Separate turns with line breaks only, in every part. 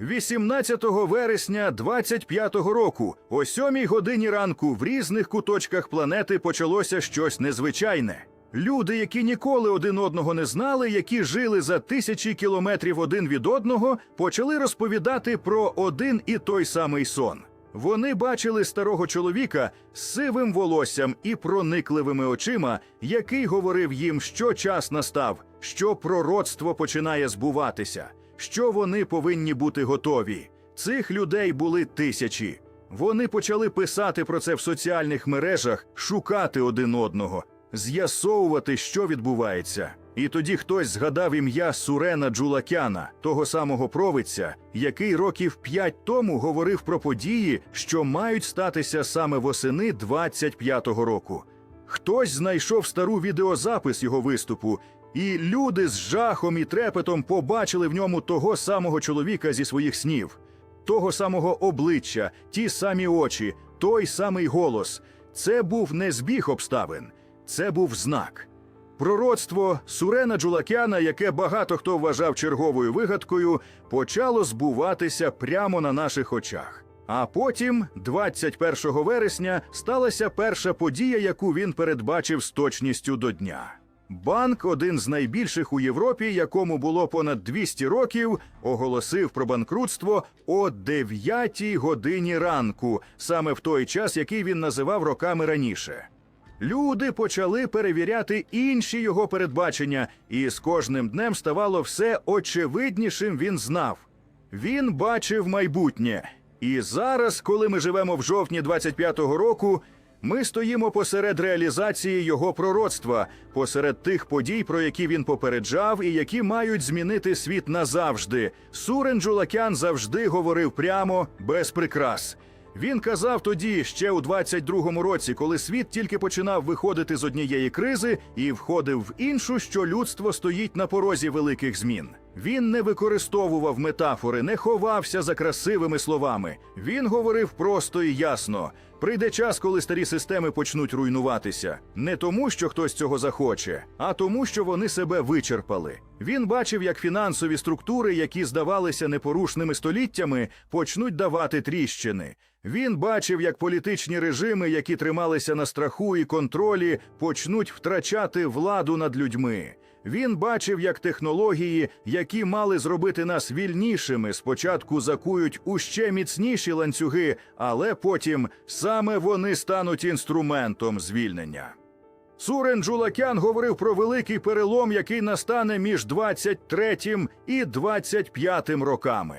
18 вересня 25-го року, о 7 годині ранку, в різних куточках планети почалося щось незвичайне. Люди, які ніколи один одного не знали, які жили за тисячі кілометрів один від одного, почали розповідати про один і той самий сон. Вони бачили старого чоловіка з сивим волоссям і проникливими очима, який говорив їм, що час настав, що пророцтво починає збуватися, що вони повинні бути готові. Цих людей були тисячі. Вони почали писати про це в соціальних мережах, шукати один одного, з'ясовувати, що відбувається. І тоді хтось згадав ім'я Сурена Джулакяна, того самого провидця, який років п'ять тому говорив про події, що мають статися саме восени 25-го року. Хтось знайшов стару відеозапис його виступу, і люди з жахом і трепетом побачили в ньому того самого чоловіка зі своїх снів, того самого обличчя, ті самі очі, той самий голос. Це був не збіг обставин, це був знак. Пророцтво Сурена Джулакяна, яке багато хто вважав черговою вигадкою, почало збуватися прямо на наших очах. А потім, 21 вересня, сталася перша подія, яку він передбачив з точністю до дня. Банк, один з найбільших у Європі, якому було понад 200 років, оголосив про банкрутство о 9 годині ранку, саме в той час, який він називав роками раніше. Люди почали перевіряти інші його передбачення, і з кожним днем ставало все очевиднішим він знав. Він бачив майбутнє. І зараз, коли ми живемо в жовтні 25-го року, ми стоїмо посеред реалізації його пророцтва, посеред тих подій, про які він попереджав, і які мають змінити світ назавжди. Сурен Джулакян завжди говорив прямо, без прикрас. Він казав тоді, ще у 22-му році, коли світ тільки починав виходити з однієї кризи і входив в іншу, що людство стоїть на порозі великих змін. Він не використовував метафори, не ховався за красивими словами. Він говорив просто і ясно. Прийде час, коли старі системи почнуть руйнуватися, не тому, що хтось цього захоче, а тому, що вони себе вичерпали. Він бачив, як фінансові структури, які здавалися непорушними століттями, почнуть давати тріщини. Він бачив, як політичні режими, які трималися на страху і контролі, почнуть втрачати владу над людьми. Він бачив, як технології, які мали зробити нас вільнішими, спочатку закують у ще міцніші ланцюги, але потім саме вони стануть інструментом звільнення. Сурен Джулакян говорив про великий перелом, який настане між 23 і 25 роками.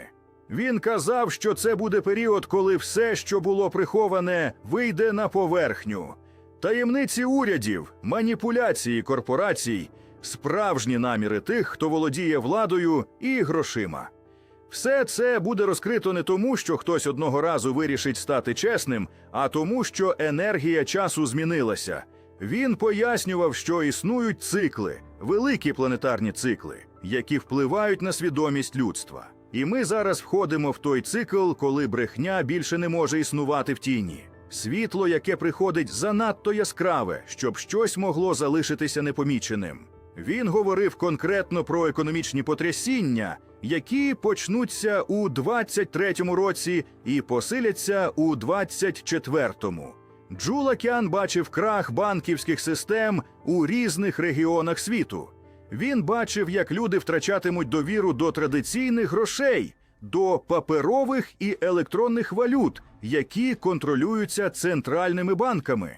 Він казав, що це буде період, коли все, що було приховане, вийде на поверхню. Таємниці урядів, маніпуляції корпорацій, справжні наміри тих, хто володіє владою і грошима. Все це буде розкрито не тому, що хтось одного разу вирішить стати чесним, а тому, що енергія часу змінилася. Він пояснював, що існують цикли, великі планетарні цикли, які впливають на свідомість людства. І ми зараз входимо в той цикл, коли брехня більше не може існувати в тіні. Світло, яке приходить занадто яскраве, щоб щось могло залишитися непоміченим. Він говорив конкретно про економічні потрясіння, які почнуться у 23-му році і посиляться у 24-му. Джулакян бачив крах банківських систем у різних регіонах світу. Він бачив, як люди втрачатимуть довіру до традиційних грошей, до паперових і електронних валют, які контролюються центральними банками.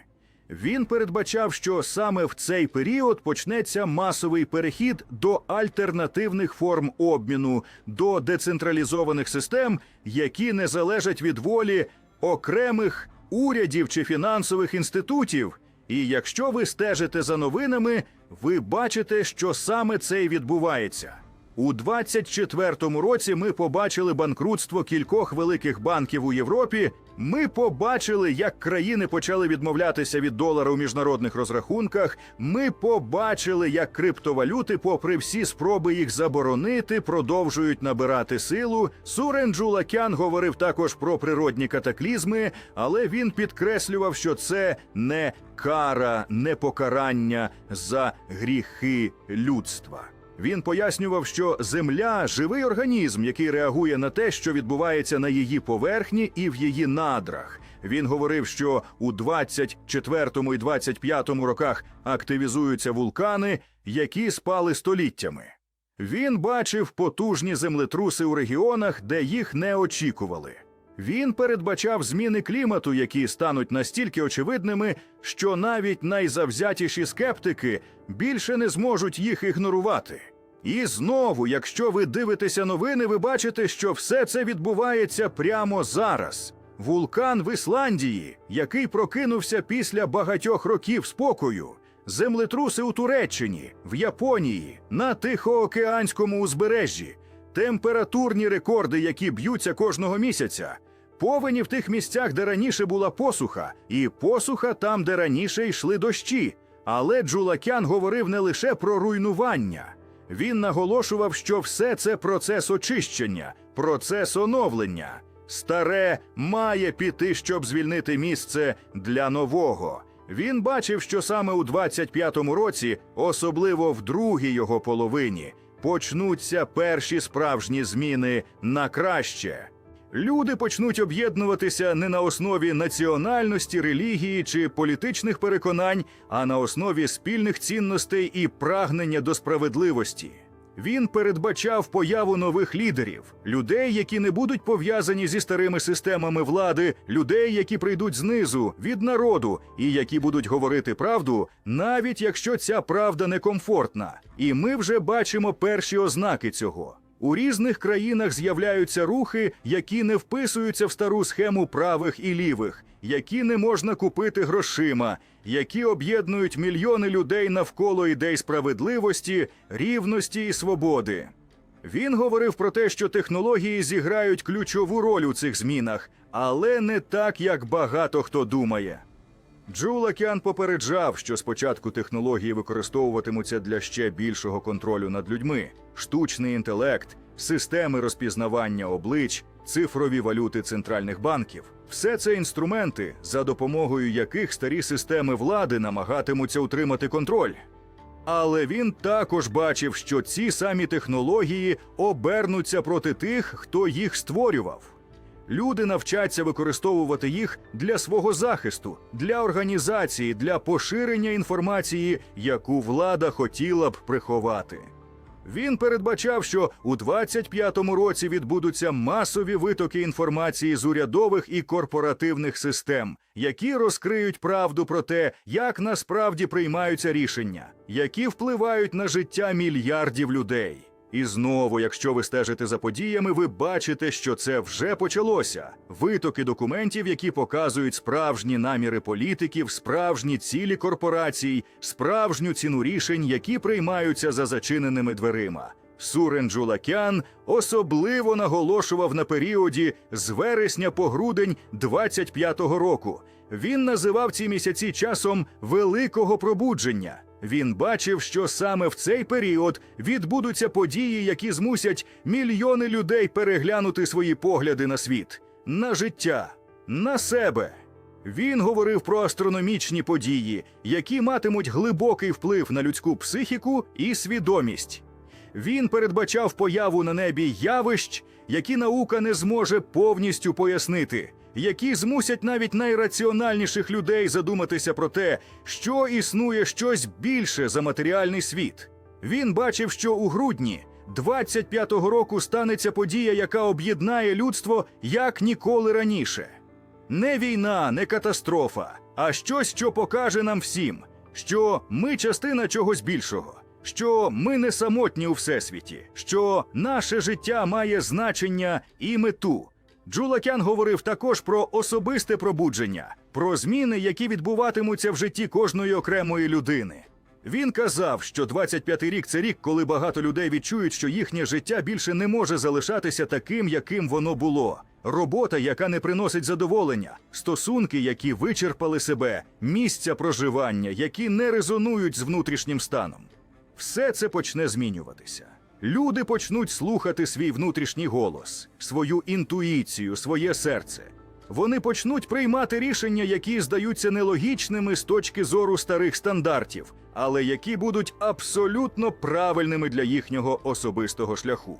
Він передбачав, що саме в цей період почнеться масовий перехід до альтернативних форм обміну, до децентралізованих систем, які не залежать від волі окремих урядів чи фінансових інститутів. І якщо ви стежите за новинами, ви бачите, що саме це й відбувається. У 24-му році ми побачили банкрутство кількох великих банків у Європі. Ми побачили, як країни почали відмовлятися від долара у міжнародних розрахунках. Ми побачили, як криптовалюти, попри всі спроби їх заборонити, продовжують набирати силу. Сурен Джулакян говорив також про природні катаклізми, але він підкреслював, що це не кара, не покарання за гріхи людства. Він пояснював, що Земля живий організм, який реагує на те, що відбувається на її поверхні і в її надрах. Він говорив, що у 24 і 25 роках активізуються вулкани, які спали століттями. Він бачив потужні землетруси у регіонах, де їх не очікували. Він передбачав зміни клімату, які стануть настільки очевидними, що навіть найзавзятіші скептики більше не зможуть їх ігнорувати. І знову, якщо ви дивитеся новини, ви бачите, що все це відбувається прямо зараз. Вулкан в Ісландії, який прокинувся після багатьох років спокою, землетруси у Туреччині, в Японії, на Тихоокеанському узбережжі, температурні рекорди, які б'ються кожного місяця, повені в тих місцях, де раніше була посуха, і посуха там, де раніше йшли дощі. Але Джулакян говорив не лише про руйнування. Він наголошував, що все це процес очищення, процес оновлення. Старе має піти, щоб звільнити місце для нового. Він бачив, що саме у 25-му році, особливо в другій його половині, почнуться перші справжні зміни на краще. Люди почнуть об'єднуватися не на основі національності, релігії чи політичних переконань, а на основі спільних цінностей і прагнення до справедливості. Він передбачав появу нових лідерів, людей, які не будуть пов'язані зі старими системами влади, людей, які прийдуть знизу від народу, і які будуть говорити правду, навіть якщо ця правда некомфортна. І ми вже бачимо перші ознаки цього. У різних країнах з'являються рухи, які не вписуються в стару схему правих і лівих, які не можна купити грошима, які об'єднують мільйони людей навколо ідей справедливості, рівності і свободи. Він говорив про те, що технології зіграють ключову роль у цих змінах, але не так, як багато хто думає. Джулакян попереджав, що спочатку технології використовуватимуться для ще більшого контролю над людьми: штучний інтелект, системи розпізнавання облич, цифрові валюти центральних банків. Все це інструменти, за допомогою яких старі системи влади намагатимуться утримати контроль. Але він також бачив, що ці самі технології обернуться проти тих, хто їх створював. Люди навчаться використовувати їх для свого захисту, для організації, для поширення інформації, яку влада хотіла б приховати. Він передбачав, що у 25-му році відбудуться масові витоки інформації з урядових і корпоративних систем, які розкриють правду про те, як насправді приймаються рішення, які впливають на життя мільярдів людей. І знову, якщо ви стежите за подіями, ви бачите, що це вже почалося. Витоки документів, які показують справжні наміри політиків, справжні цілі корпорацій, справжню ціну рішень, які приймаються за зачиненими дверима. Сурен Джулакян особливо наголошував на періоді з вересня по грудень 25-го року. Він називав ці місяці часом великого пробудження. Він бачив, що саме в цей період відбудуться події, які змусять мільйони людей переглянути свої погляди на світ, на життя, на себе. Він говорив про астрономічні події, які матимуть глибокий вплив на людську психіку і свідомість. Він передбачав появу на небі явищ, які наука не зможе повністю пояснити, які змусять навіть найраціональніших людей задуматися про те, що існує щось більше за матеріальний світ. Він бачив, що у грудні 25-го року станеться подія, яка об'єднає людство як ніколи раніше. Не війна, не катастрофа, а щось, що покаже нам всім, що ми частина чогось більшого, що ми не самотні у всесвіті, що наше життя має значення і мету. Джулакян говорив також про особисте пробудження, про зміни, які відбуватимуться в житті кожної окремої людини. Він казав, що 25-й рік це рік, коли багато людей відчують, що їхнє життя більше не може залишатися таким, яким воно було. Робота, яка не приносить задоволення, стосунки, які вичерпали себе, місця проживання, які не резонують з внутрішнім станом. Все це почне змінюватися. Люди почнуть слухати свій внутрішній голос, свою інтуїцію, своє серце. Вони почнуть приймати рішення, які здаються нелогічними з точки зору старих стандартів, але які будуть абсолютно правильними для їхнього особистого шляху.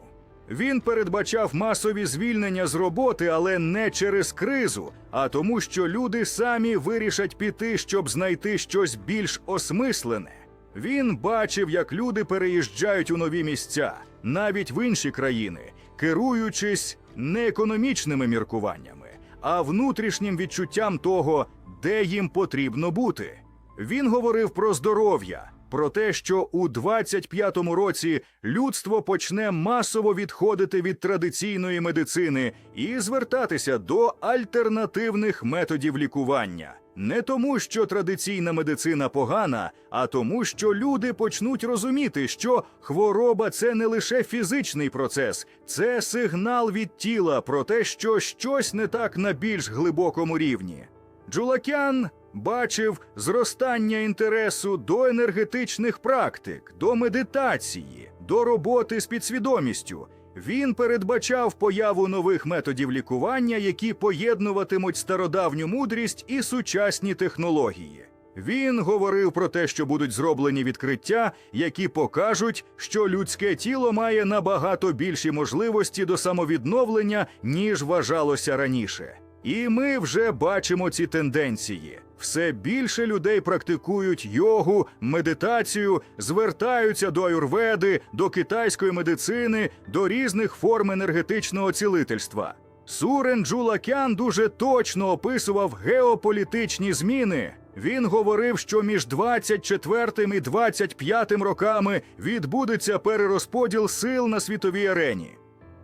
Він передбачав масові звільнення з роботи, але не через кризу, а тому, що люди самі вирішать піти, щоб знайти щось більш осмислене. Він бачив, як люди переїжджають у нові місця, навіть в інші країни, керуючись не економічними міркуваннями, а внутрішнім відчуттям того, де їм потрібно бути. Він говорив про здоров'я, про те, що у 25-му році людство почне масово відходити від традиційної медицини і звертатися до альтернативних методів лікування. Не тому, що традиційна медицина погана, а тому, що люди почнуть розуміти, що хвороба це не лише фізичний процес, це сигнал від тіла про те, що щось не так на більш глибокому рівні. Джулакян бачив зростання інтересу до енергетичних практик, до медитації, до роботи з підсвідомістю. Він передбачав появу нових методів лікування, які поєднуватимуть стародавню мудрість і сучасні технології. Він говорив про те, що будуть зроблені відкриття, які покажуть, що людське тіло має набагато більші можливості до самовідновлення, ніж вважалося раніше. І ми вже бачимо ці тенденції. Все більше людей практикують йогу, медитацію, звертаються до аюрведи, до китайської медицини, до різних форм енергетичного цілительства. Сурен Джулакян дуже точно описував геополітичні зміни. Він говорив, що між 24 і 25 роками відбудеться перерозподіл сил на світовій арені.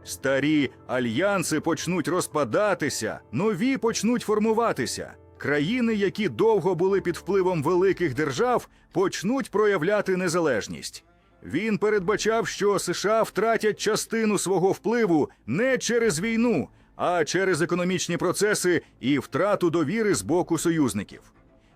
Старі альянси почнуть розпадатися, нові почнуть формуватися. Країни, які довго були під впливом великих держав, почнуть проявляти незалежність. Він передбачав, що США втратять частину свого впливу не через війну, а через економічні процеси і втрату довіри з боку союзників.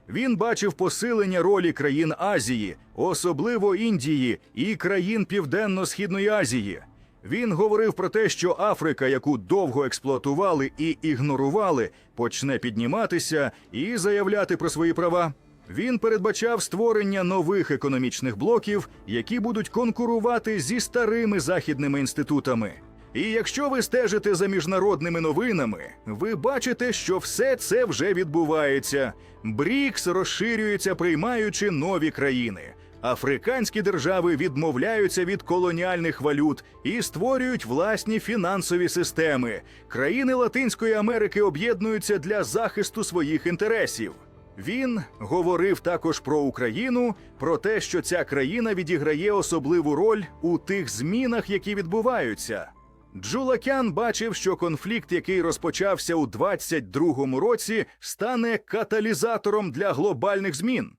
Він бачив посилення ролі країн Азії, особливо Індії і країн Південно-Східної Азії. Він говорив про те, що Африка, яку довго експлуатували і ігнорували, почне підніматися і заявляти про свої права. Він передбачав створення нових економічних блоків, які будуть конкурувати зі старими західними інститутами. І якщо ви стежите за міжнародними новинами, ви бачите, що все це вже відбувається. БРІКС розширюється, приймаючи нові країни. Африканські держави відмовляються від колоніальних валют і створюють власні фінансові системи. Країни Латинської Америки об'єднуються для захисту своїх інтересів. Він говорив також про Україну, про те, що ця країна відіграє особливу роль у тих змінах, які відбуваються. Джулакян бачив, що конфлікт, який розпочався у 22-му році, стане каталізатором для глобальних змін.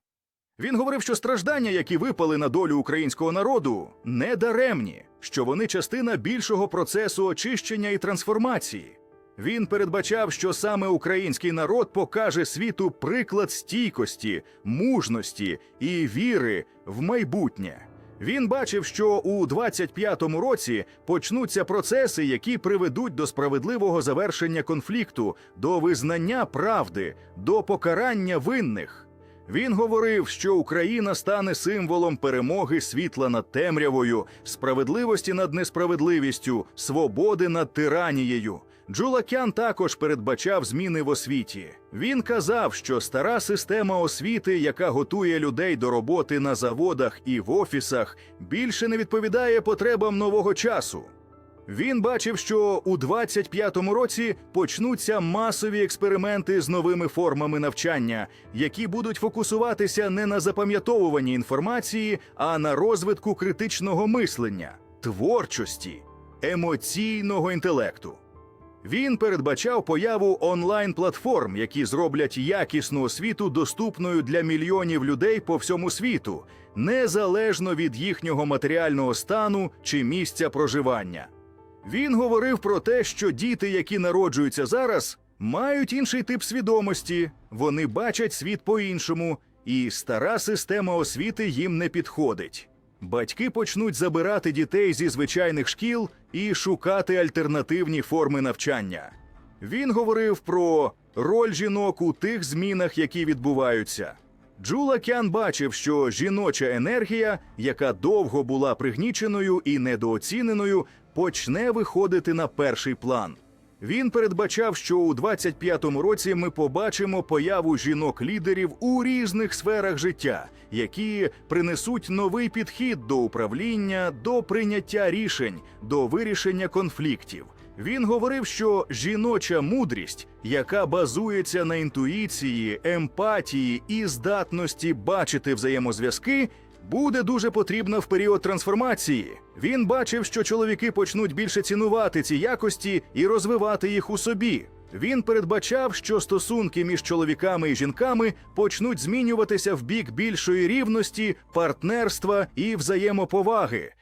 Він говорив, що страждання, які випали на долю українського народу, не даремні, що вони частина більшого процесу очищення і трансформації. Він передбачав, що саме український народ покаже світу приклад стійкості, мужності і віри в майбутнє. Він бачив, що у 25-му році почнуться процеси, які приведуть до справедливого завершення конфлікту, до визнання правди, до покарання винних. Він говорив, що Україна стане символом перемоги світла над темрявою, справедливості над несправедливістю, свободи над тиранією. Джулакян також передбачав зміни в освіті. Він казав, що стара система освіти, яка готує людей до роботи на заводах і в офісах, більше не відповідає потребам нового часу. Він бачив, що у 25-му році почнуться масові експерименти з новими формами навчання, які будуть фокусуватися не на запам'ятовуванні інформації, а на розвитку критичного мислення, творчості, емоційного інтелекту. Він передбачав появу онлайн-платформ, які зроблять якісну освіту доступною для мільйонів людей по всьому світу, незалежно від їхнього матеріального стану чи місця проживання. Він говорив про те, що діти, які народжуються зараз, мають інший тип свідомості, вони бачать світ по-іншому, і стара система освіти їм не підходить. Батьки почнуть забирати дітей зі звичайних шкіл і шукати альтернативні форми навчання. Він говорив про роль жінок у тих змінах, які відбуваються. Джула Кян бачив, що жіноча енергія, яка довго була пригніченою і недооціненою, почне виходити на перший план. Він передбачав, що у 25-му році ми побачимо появу жінок-лідерів у різних сферах життя, які принесуть новий підхід до управління, до прийняття рішень, до вирішення конфліктів. Він говорив, що жіноча мудрість, яка базується на інтуїції, емпатії і здатності бачити взаємозв'язки, буде дуже потрібна в період трансформації. Він бачив, що чоловіки почнуть більше цінувати ці якості і розвивати їх у собі. Він передбачав, що стосунки між чоловіками і жінками почнуть змінюватися в бік більшої рівності, партнерства і взаємоповаги.